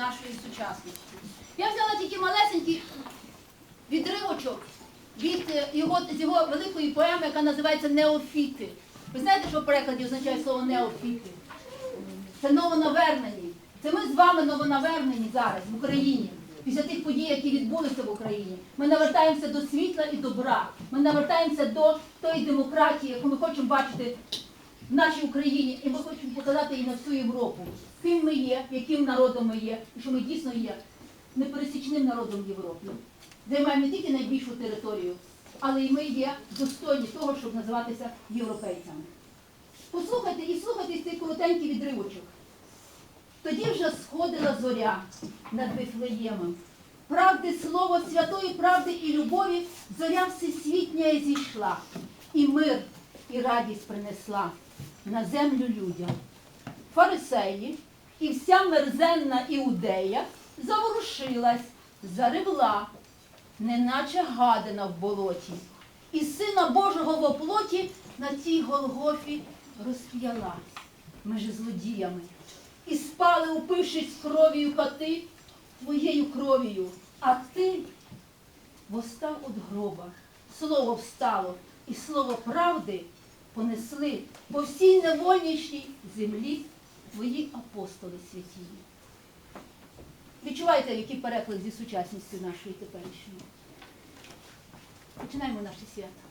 нашої сучасності. Я взяла тільки малесенький відривочок від е, його, з його великої поеми, яка називається Неофіти. Ви знаєте, що в перекладі означає слово неофіти? Це новонавернені. Це ми з вами новонавернені зараз в Україні. Після тих подій, які відбулися в Україні. Ми навертаємося до світла і добра. Ми навертаємося до тої демократії, яку ми хочемо бачити в нашій Україні. І ми хочемо показати її на всю Європу. Ким ми є, яким народом ми є, і що ми дійсно є непересічним народом в Європі. Займаємо не тільки найбільшу територію, але й ми є достойні того, щоб називатися європейцями. Послухайте і слухайте цей коротенький відривочок. Тоді вже сходила зоря над Вифлеємом. Правди слово святої правди і любові зоря всесвітня зійшла, і мир, і радість принесла на землю людям. Фарисеї і вся мерзенна іудея заворушилась, заревла, неначе гадина в болоті, і сина Божого в оплоті на цій Голгофі розп'ялась між злодіями. І спали, упившись кров'ю хати твоєю кров'ю, а ти восстав від гроба. Слово встало, і слово правди понесли по всій невольнішій землі твої апостоли святі. Відчуваєте, який переклад зі сучасністю нашої теперішньої? Починаємо наше свято.